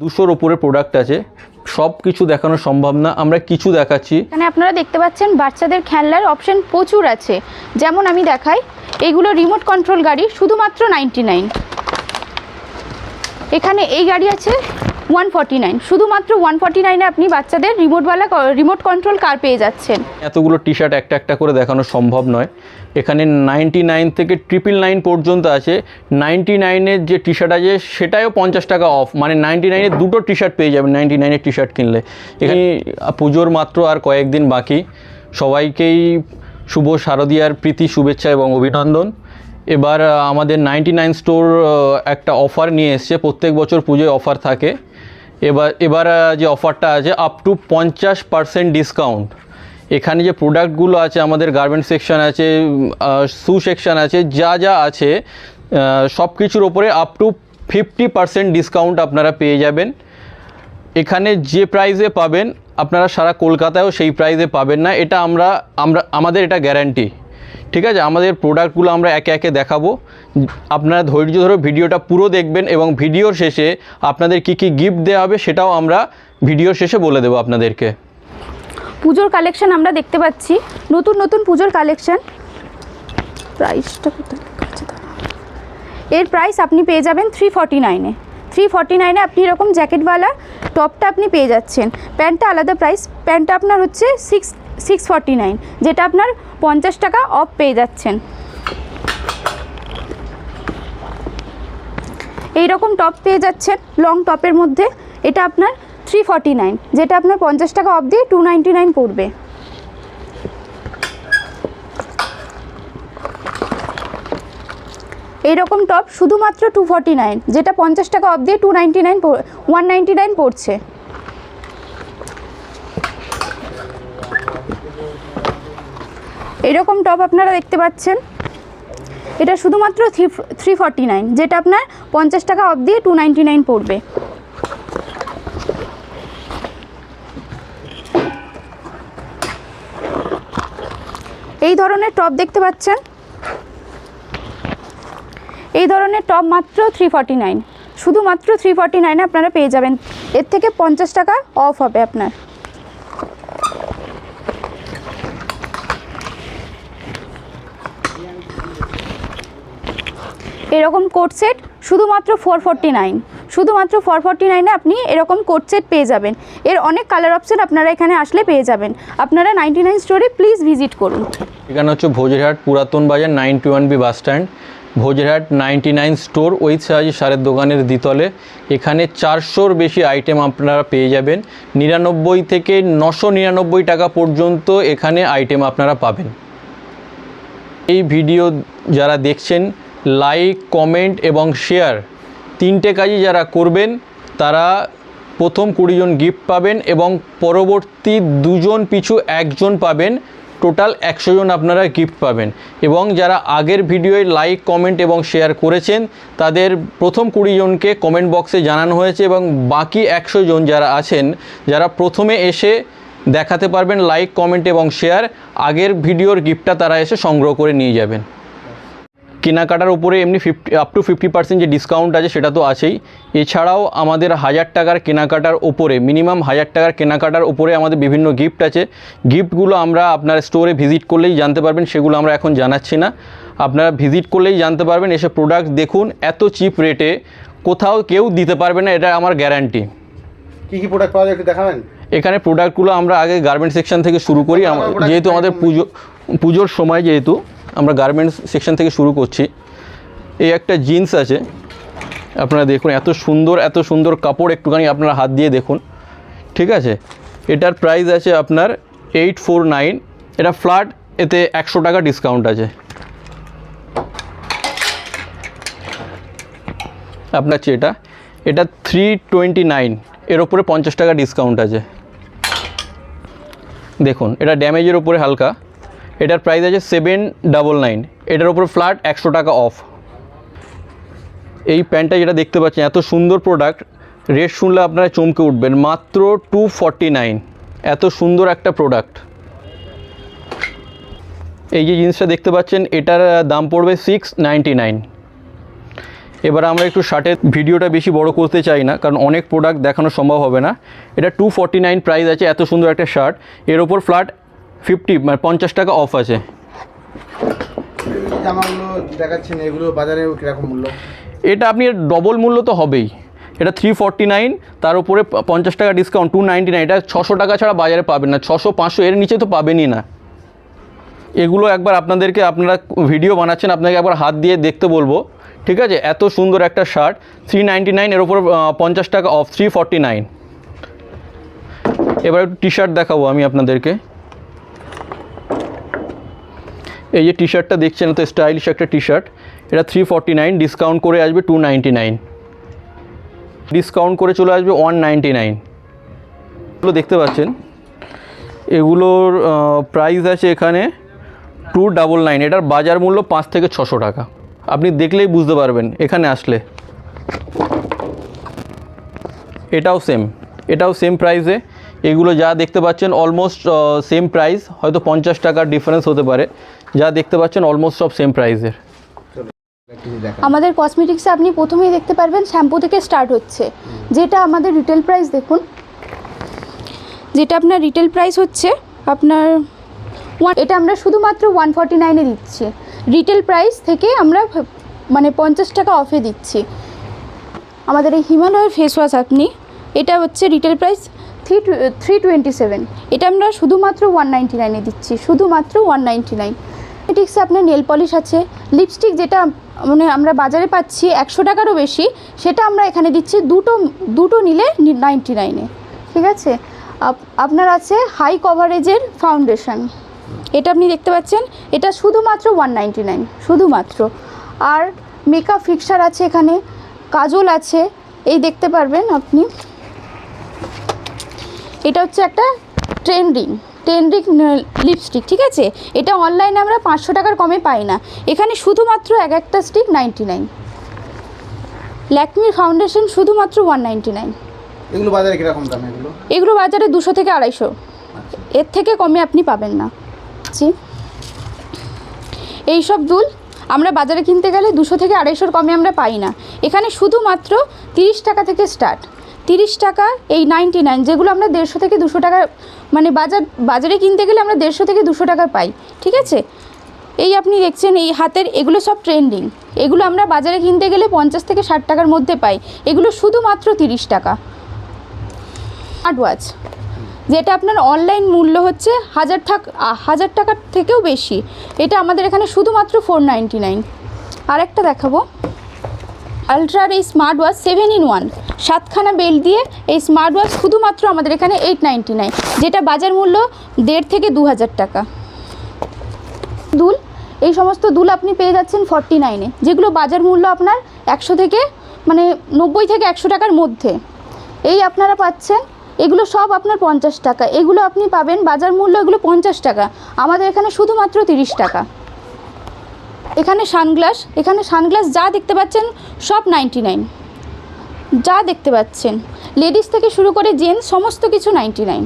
দুশোর ওপরে প্রোডাক্ট আছে। সব কিছু দেখানো সম্ভব না। আমরা কিছু দেখাচ্ছি। এখানে আপনারা দেখতে পাচ্ছেন বাচ্চাদের খেলনার অপশন প্রচুর আছে। যেমন আমি দেখাই, এগুলো রিমোট কন্ট্রোল গাড়ি, শুধুমাত্র নাইনটি নাইন এখানে এই গাড়ি আছে ওয়ান ফর্টি নাইন। শুধুমাত্র ওয়ান ফর্টি নাইনে আপনি বাচ্চাদের রিমোটওয়ালা রিমোট কন্ট্রোল কার পেয়ে যাচ্ছেন। এতগুলো টি শার্ট একটা একটা করে দেখানো সম্ভব নয়। এখানে নাইনটি নাইন থেকে ট্রিপল নাইন পর্যন্ত আছে। নাইনটি নাইনের যে টি শার্ট আছে সেটাও পঞ্চাশ টাকা অফ মানে নাইনটি নাইনের দুটো টি শার্ট পেয়ে যাবেন নাইনটি নাইনের টি শার্ট কিনলে। এখানে পুজোর মাত্র আর কয়েকদিন বাকি। সবাইকেই শুভ শারদীয়ার প্রীতি, শুভেচ্ছা এবং অভিনন্দন। এবার আমাদের নাইনটি নাইন স্টোর একটা অফার নিয়ে এসছে। প্রত্যেক বছর পুজোয় অফার থাকে। এবার এবার যে অফারটা আছে আপ টু পঞ্চাশ পার্সেন্ট ডিসকাউন্ট এখানে যে প্রোডাক্টগুলো আছে, আমাদের গার্মেন্ট সেকশন আছে শু সেকশন আছে, যা যা আছে সব কিছুর ওপরে up to fifty percent discount আপনারা পেয়ে যাবেন। এখানে যে প্রাইজে পাবেন, আপনারা সারা কলকাতায়ও সেই প্রাইজে পাবেন না। এটা আমরা আমরা, আমাদের এটা গ্যারান্টি ঠিক আছে? আমাদের প্রোডাক্টগুলো আমরা একে একে দেখাবো। আপনারা ধৈর্য ধরে ভিডিওটা পুরো দেখবেন এবং ভিডিওর শেষে আপনাদের কি কি গিফট দেওয়া হবে সেটাও আমরা ভিডিওর শেষে বলে দেবো আপনাদেরকে। পুজোর কালেকশন আমরা দেখতে পাচ্ছি। নতুন নতুন পুজোর কালেকশন প্রাইসটা। এর প্রাইস আপনি পেয়ে যাবেন থ্রি ফর্টি নাইনে থ্রি ফর্টি নাইনে আপনি এরকম জ্যাকেটওয়ালা টপটা আপনি পেয়ে যাচ্ছেন। প্যান্টটা আলাদা প্রাইস প্যান্টটা আপনার হচ্ছে সিক্স সিক্স ফর্টি নাইন যেটা আপনার পঞ্চাশ টাকা অফ পেয়ে যাচ্ছেন। এই রকম টপ পেয়ে যাচ্ছেন লং টপের মধ্যে, এটা আপনার থ্রি ফর্টি নাইন যেটা আপনার পঞ্চাশ টাকা অফ দিয়ে টু নাইনটি নাইন পড়বে। এইরকম টপ শুধুমাত্র টু ফর্টি নাইন যেটা পঞ্চাশ টাকা অফ দিয়ে two ninety nine one ninety nine পড়ছে। এরকম টপ আপনারা দেখতে পাচ্ছেন। এটা শুধুমাত্র থ্রি থ্রি ফর্টি নাইন যেটা আপনার পঞ্চাশ টাকা অফ দিয়ে টু নাইনটি নাইন পড়বে। এই ধরনের টপ দেখতে পাচ্ছেন? এই ধরনের টপ মাত্র থ্রি ফর্টি নাইন শুধুমাত্র থ্রি ফর্টি নাইনে আপনারা পেয়ে যাবেন। এর থেকে পঞ্চাশ টাকা অফ হবে আপনার। এরকম কোট সেট শুধুমাত্র ফোর ফোরটি নাইন শুধুমাত্র ফোর ফোরটি নাইনে আপনি এরকম কোট সেট পেয়ে যাবেন। এর অনেক কালার অপশন আপনারা এখানে আসলে পেয়ে যাবেন। আপনারা নাইনটি নাইন স্টোরে প্লিজ ভিজিট করুন। এখানে হচ্ছে ভোজেরহাট পুরাতন বাজার ninety one B bus stand. Bhojerhat ninety nine store with Sahaji সারের দোকানের দ্বিতলে। এখানে চারশোর বেশি আইটেম আপনারা পেয়ে যাবেন। নিরানব্বই থেকে নশো নিরানব্বই টাকা পর্যন্ত এখানে আইটেম আপনারা পাবেন। এই ভিডিও যারা দেখছেন লাইক, কমেন্ট এবং শেয়ার তিনটে কাজই যারা করবেন, তারা প্রথম কুড়িজন গিফট পাবেন এবং পরবর্তী দুজন পিছু একজন পাবেন, টোটাল একশো জন আপনারা গিফট পাবেন। এবং যারা আগের ভিডিওয় লাইক, কমেন্ট এবং শেয়ার করেছেন, তাদের প্রথম কুড়ি জনকে কমেন্ট বক্সে জানানো হয়েছে এবং বাকি একশো জন যারা আছেন, যারা প্রথমে এসে দেখাতে পারবেন লাইক, কমেন্ট এবং শেয়ার, আগের ভিডিওর গিফটটা তারা এসে সংগ্রহ করে নিয়ে যাবেন। কেনাকাটার উপরে এমনি fifty up to fifty percent যে ডিসকাউন্ট আছে সেটা তো আছেই। এছাড়াও আমাদের হাজার টাকার কেনাকাটার ওপরে মিনিমাম হাজার টাকার কেনাকাটার উপরে আমাদের বিভিন্ন গিফট আছে। গিফটগুলো আমরা আপনার স্টোরে ভিজিট করলেই জানতে পারবেন সেগুলো আমরা এখন জানাচ্ছি না। আপনারা ভিজিট করলেই জানতে পারবেন এসে প্রোডাক্ট দেখুন এত চিপ রেটে কোথাও কেউ দিতে পারবে না এটা আমার গ্যারান্টি কি কি প্রোডাক্ট পাওয়া যায় একটু দেখাবেন? এখানে প্রোডাক্টগুলো আমরা আগে গার্মেন্টস সেকশন থেকে শুরু করি যেহেতু আমাদের পুজো পুজোর সময় যেহেতু। আমরা গার্মেন্টস সেকশন থেকে শুরু করছি। এই একটা জিন্স আছে। আপনারা দেখুন, এত সুন্দর এত সুন্দর কাপড় একটুখানি আপনারা হাত দিয়ে দেখুন। ঠিক আছে? এটার প্রাইস আছে আপনার এইট ফোর নাইন এটা ফ্ল্যাট এতে একশো টাকা ডিসকাউন্ট আছে। আপনার হচ্ছে এটা। এটা থ্রি টোয়েন্টি নাইন এর ওপরে পঞ্চাশ টাকা ডিসকাউন্ট আছে। দেখুন, এটা ড্যামেজের ওপরে হালকা। এটার প্রাইস আছে সেভেন ডাবল নাইন এটার ওপরে ফ্ল্যাট একশো টাকা অফ এই প্যান্টটা যেটা দেখতে পাচ্ছেন, এত সুন্দর প্রোডাক্ট রেট শুনলে আপনারা চমকে উঠবেন। মাত্র টু এত সুন্দর একটা প্রোডাক্ট এই যে জিনিসটা দেখতে পাচ্ছেন, এটার দাম পড়বে সিক্স এবার আমরা একটু শার্টের ভিডিওটা বেশি বড় করতে চাই না, কারণ অনেক প্রোডাক্ট দেখানো সম্ভব হবে না। এটা টু প্রাইস আছে, এত সুন্দর একটা শার্ট এর ওপর ফ্ল্যাট ফিফটি মানে পঞ্চাশ টাকা অফ আছে। জামাগুলো দেখাচ্ছেন এগুলো বাজারে কীরকম মূল্য? এটা আপনি ডবল মূল্য তো হবেই। এটা থ্রি ফর্টি নাইন তার উপরে পঞ্চাশ টাকা ডিসকাউন্ট টু নাইনটি নাইন এটা ছশো টাকা ছাড়া বাজারে পাবেন না ছশো পাঁচশো এর নিচে তো পাবেনই না। এগুলো একবার আপনাদেরকে আপনারা ভিডিও বানাচ্ছেন আপনাকে একবার হাত দিয়ে দেখতে বলব। ঠিক আছে? এত সুন্দর একটা শার্ট থ্রি নাইনটি নাইন এর উপর পঞ্চাশ টাকা অফ থ্রি ফর্টি নাইন এবার একটু টি শার্ট দেখাবো আমি আপনাদেরকে। এই যে টি শার্টটা দেখছেন, তো স্টাইলিশ একটা টি শার্ট এটা থ্রি নাইন ডিসকাউন্ট করে আসবে টু নাইন ডিসকাউন্ট করে চলে আসবে ওয়ান নাইনটি নাইন দেখতে পাচ্ছেন? এগুলোর প্রাইস আছে এখানে টু ডাবল নাইন এটার বাজার মূল্য পাঁচ থেকে ছশো টাকা। আপনি দেখলেই বুঝতে পারবেন, এখানে আসলে। এটাও সেম এটাও সেম প্রাইসে এগুলো যা দেখতে পাচ্ছেন অলমোস্ট সেম প্রাইস হয়তো পঞ্চাশ টাকার ডিফারেন্স হতে পারে। যা দেখতে পাচ্ছেন অলমোস্ট সব সেম প্রাইসের আমাদের কসমেটিক্সে আপনি প্রথমেই দেখতে পারবেন শ্যাম্পু থেকে স্টার্ট হচ্ছে। যেটা আমাদের রিটেল প্রাইস দেখুন। যেটা আপনার রিটেল প্রাইস হচ্ছে আপনার এটা আমরা শুধুমাত্র ওয়ান ফর্টি নাইনে দিচ্ছি। রিটেল প্রাইস থেকে আমরা মানে পঞ্চাশ টাকা অফে দিচ্ছি। আমাদের এই হিমালয়ের ফেস ওয়াশ আপনি, এটা হচ্ছে retail price three three twenty seven এটা আমরা শুধুমাত্র ওয়ান নাইনটি নাইনে দিচ্ছি, শুধুমাত্র ওয়ান নাইনটি নাইন কসমেটিক্সে আপনার নেল পলিশ আছে লিপস্টিক যেটা মানে আমরা বাজারে পাচ্ছি একশো টাকারও বেশি, সেটা আমরা এখানে দিচ্ছি দুটো দুটো নিলে নাইনটি নাইনে ঠিক আছে? আপ- আপনার আছে হাই কভারেজের ফাউন্ডেশন এটা আপনি দেখতে পাচ্ছেন, এটা শুধুমাত্র ওয়ান নাইনটি নাইন শুধুমাত্র। আর মেকআপ ফিক্সার আছে এখানে, কাজল আছে, এই দেখতে পারবেন আপনি। এটা হচ্ছে একটা ট্রেন্ডিং ট্রেন্ডিং লিপস্টিক ঠিক আছে? এটা অনলাইনে আমরা পাঁচশো টাকার কমে পাই না। এখানে শুধুমাত্র এক একটা স্টিক নাইনটি নাইন ল্যাকমির ফাউন্ডেশন শুধুমাত্র ওয়ান নাইনটি নাইন এগুলো বাজারে কীরকম দাম এগুলো? এগুলো বাজারে দুশো থেকে আড়াইশো। এর থেকে কমে আপনি পাবেন না। জি এই সব দুল আমরা বাজারে কিনতে গেলে দুশো থেকে আড়াইশোর কমে আমরা পাই না। এখানে শুধুমাত্র তিরিশ টাকা থেকে স্টার্ট তিরিশ টাকা, এই নাইনটি নাইন যেগুলো আমরা দেড়শো থেকে দুশো টাকা মানে বাজার, বাজারে কিনতে গেলে আমরা দেড়শো থেকে দুশো টাকা পাই, ঠিক আছে? এই আপনি দেখছেন, এই হাতের, এগুলো সব ট্রেন্ডিং এগুলো আমরা বাজারে কিনতে গেলে পঞ্চাশ থেকে ষাট টাকার মধ্যে পাই, এগুলো শুধুমাত্র তিরিশ টাকা। স্মার্ট ওয়াচ যেটা আপনার অনলাইন মূল্য হচ্ছে হাজার থাক হাজার টাকার থেকেও বেশি, এটা আমাদের এখানে শুধুমাত্র ফোর নাইনটি নাইন আরেকটা দেখাবো। আলট্রার এই smart watch seven in one সাতখানা belt দিয়ে এই স্মার্ট ওয়াচ শুধুমাত্র আমাদের এখানে এইট নাইনটি নাইন যেটা বাজার মূল্য দেড় থেকে দু হাজার টাকা। দুল, এই সমস্ত দুল আপনি পেয়ে যাচ্ছেন ফর্টি নাইনে যেগুলো বাজার মূল্য আপনার একশো থেকে মানে নব্বই থেকে একশো টাকার মধ্যে। এই আপনারা পাচ্ছেন, এগুলো সব আপনার পঞ্চাশ টাকা। এগুলো আপনি পাবেন, বাজার মূল্য এগুলো পঞ্চাশ টাকা। আমাদের এখানে শুধুমাত্র তিরিশ টাকা। এখানে সানগ্লাস এখানে সানগ্লাস যা দেখতে পাচ্ছেন সব নাইনটি নাইন। যা দেখতে পাচ্ছেন, লেডিস থেকে শুরু করে জেন্টস, সমস্ত কিছু নাইনটি নাইন।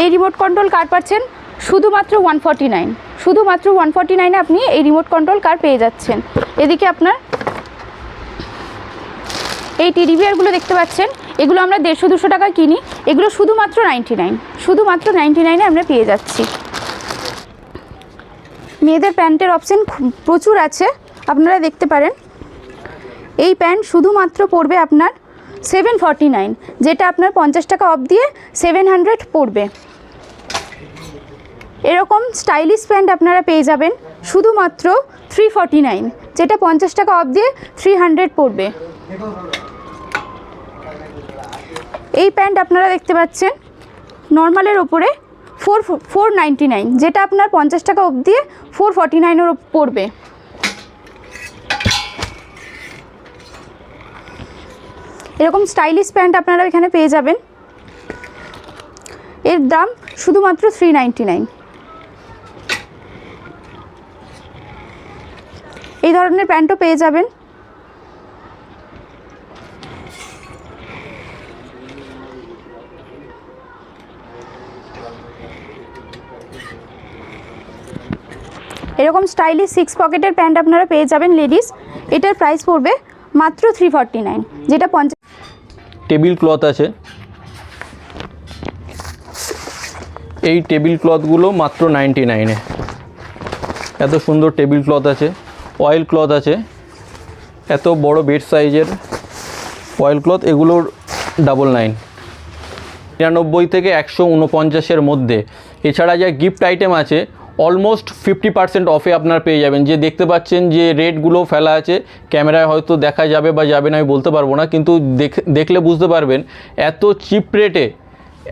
এই রিমোট কন্ট্রোল কার পাচ্ছেন? শুধুমাত্র ওয়ান ফর্টি নাইন। শুধুমাত্র ওয়ান ফর্টি নাইনে আপনি এই রিমোট কন্ট্রোল কার পেয়ে যাচ্ছেন। এদিকে আপনার এই টেডি বিয়ারগুলো দেখতে পাচ্ছেন, এগুলো আমরা দেড়শো দুশো টাকা কিনি, এগুলো শুধুমাত্র নাইনটি নাইন। শুধুমাত্র নাইনটি নাইনে আমরা পেয়ে যাচ্ছি। মেয়েদের প্যান্টের অপশন প্রচুর আছে, আপনারা দেখতে পারেন। এই প্যান্ট শুধুমাত্র পড়বে আপনার সেভেন ফর্টি নাইন যেটা আপনার পঞ্চাশ টাকা অফ দিয়ে সেভেন হান্ড্রেড পড়বে। এরকম স্টাইলিশ প্যান্ট আপনারা পেয়ে যাবেন, শুধুমাত্র থ্রি ফর্টি নাইন যেটা পঞ্চাশ টাকা অফ দিয়ে থ্রি হান্ড্রেড পড়বে। এই প্যান্ট আপনারা দেখতে পাচ্ছেন নর্মালের ওপরে ফোর ফোর নাইন যেটা আপনার পঞ্চাশ টাকা অব দিয়ে ফোর ফর্টি নাইনের পড়বে। এরকম স্টাইলিশ প্যান্ট আপনারা এখানে পেয়ে যাবেন। এর দাম শুধুমাত্র থ্রি নাইনটি নাইন। এই ধরনের প্যান্টও পেয়ে যাবেন। এরকম স্টাইলিশ সিক্স পকেটের প্যান্ট আপনারা পেয়ে যাবেন লেডিস এটার প্রাইস পড়বে মাত্র থ্রি ফর্টি নাইন যেটা পঞ্চাশ টেবিল ক্লথ আছে। এই টেবিল ক্লথগুলো মাত্র নাইনটি নাইনে এত সুন্দর টেবিল ক্লথ আছে। অয়েল ক্লথ আছে। এত বড় বেড সাইজের অয়েল ক্লথ এগুলোর ডাবল নাইন নিরানব্বই থেকে একশো উনপঞ্চাশের মধ্যে। এছাড়া যা গিফট আইটেম আছে অলমোস্ট ফিফটি পার্সেন্ট অফে আপনারা পেয়ে যাবেন। যে দেখতে পাচ্ছেন যে রেটগুলো ফেলা আছে, ক্যামেরায় হয়তো দেখা যাবে বা যাবে না, আমি বলতে পারব না, কিন্তু দেখ- দেখলে বুঝতে পারবেন এত চিপ রেটে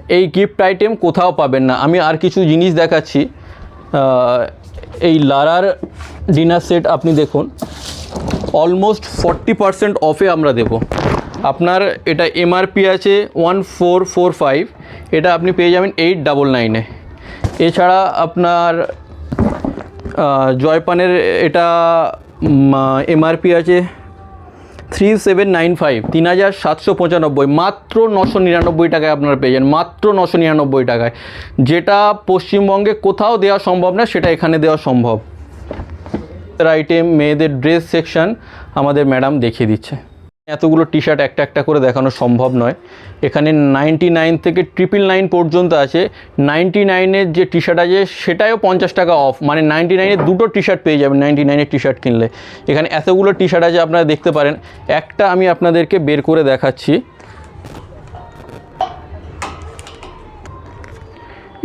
এই গিফট আইটেম কোথাও পাবেন না। আমি আর কিছু জিনিস দেখাচ্ছি। এই লারার ডিনার সেট আপনি দেখুন। অলমোস্ট ফর্টি পার্সেন্ট অফে আমরা দেব। আপনার এটা এমআরপি আছে ওয়ান ফোর ফোর ফাইভ এটা আপনি পেয়ে যাবেন এইট ডাবল নাইনে এছাড়া আপনার জয়পানের এটা এমআরপি আছে থ্রি সেভেন নাইন ফাইভ তিন হাজার সাতশো পঁচানব্বই, মাত্র নশো নিরানব্বই টাকায় আপনারা পেয়ে যান, মাত্র নশো নিরানব্বই টাকায়। যেটা পশ্চিমবঙ্গে কোথাও দেওয়া সম্ভব না, সেটা এখানে দেওয়া সম্ভব। আইটেম মেয়েদের ড্রেস সেকশন আমাদের ম্যাডাম দেখিয়ে দিচ্ছে। এতগুলো টি শার্ট একটা একটা করে দেখানো সম্ভব নয়। এখানে নাইনটি নাইন থেকে ট্রিপল নাইন পর্যন্ত আছে। নাইনটি নাইনের যে টি শার্ট আছে সেটাও পঞ্চাশ টাকা অফ মানে নাইনটি নাইনের দুটো টি শার্ট পেয়ে যাবেন নাইনটি নাইনের টি শার্ট কিনলে। এখানে এতগুলো টি শার্ট আছে, আপনারা দেখতে পারেন। একটা আমি আপনাদেরকে বের করে দেখাচ্ছি।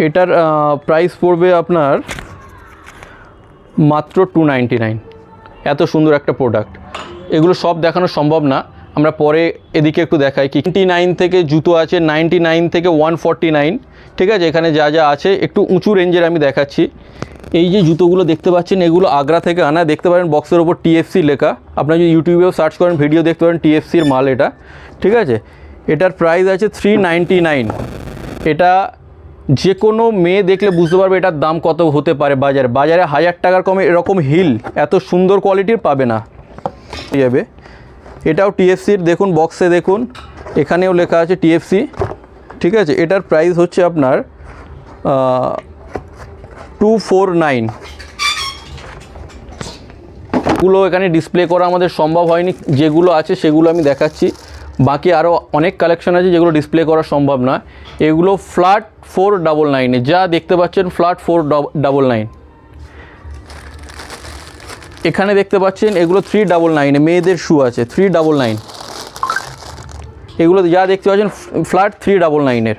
এটার প্রাইস পড়বে আপনার মাত্র টু নাইনটি নাইন এত সুন্দর একটা প্রোডাক্ট এগুলো সব দেখানো সম্ভব না। আমরা পরে এদিকে একটু দেখাই কি। নাইন থেকে জুতো আছে নাইনটি নাইন থেকে ওয়ান ফর্টি নাইন ঠিক আছে, এখানে যা যা আছে, একটু উঁচু রেঞ্জের আমি দেখাচ্ছি। এই যে জুতোগুলো দেখতে পাচ্ছেন, এগুলো আগ্রা থেকে আনা। দেখতে পারেন বক্সের ওপর টিএফসি লেখা। আপনারা যদি ইউটিউবেও সার্চ করেন ভিডিও দেখতে পারেন টিএফসির মাল এটা। ঠিক আছে, এটার প্রাইস আছে থ্রি এটা যে কোনো মেয়ে দেখলে বুঝতে পারবে এটার দাম কত হতে পারে বাজারে। বাজারে হাজার টাকার কমে এরকম হিল এত সুন্দর কোয়ালিটির পাবে না। পেয়ে যাবে। এটাও টিএফসির দেখুন বক্সে দেখুন। এখানেও লেখা আছে টিএফসি ঠিক আছে? এটার প্রাইস হচ্ছে আপনার টু ফোর নাইনগুলো এখানে ডিসপ্লে করা আমাদের সম্ভব হয়নি। যেগুলো আছে সেগুলো আমি দেখাচ্ছি। বাকি আরও অনেক কালেকশন আছে যেগুলো ডিসপ্লে করা সম্ভব না এগুলো ফ্ল্যাট ফোর ডাবল নাইনে যা দেখতে পাচ্ছেন ফ্ল্যাট ফোর ডাবল নাইন এখানে দেখতে পাচ্ছেন, এগুলো থ্রি ডাবল নাইনে মেয়েদের শু আছে থ্রি ডাবল নাইন এগুলো যা দেখতে পাচ্ছেন ফ্ল্যাট থ্রি ডাবল নাইনের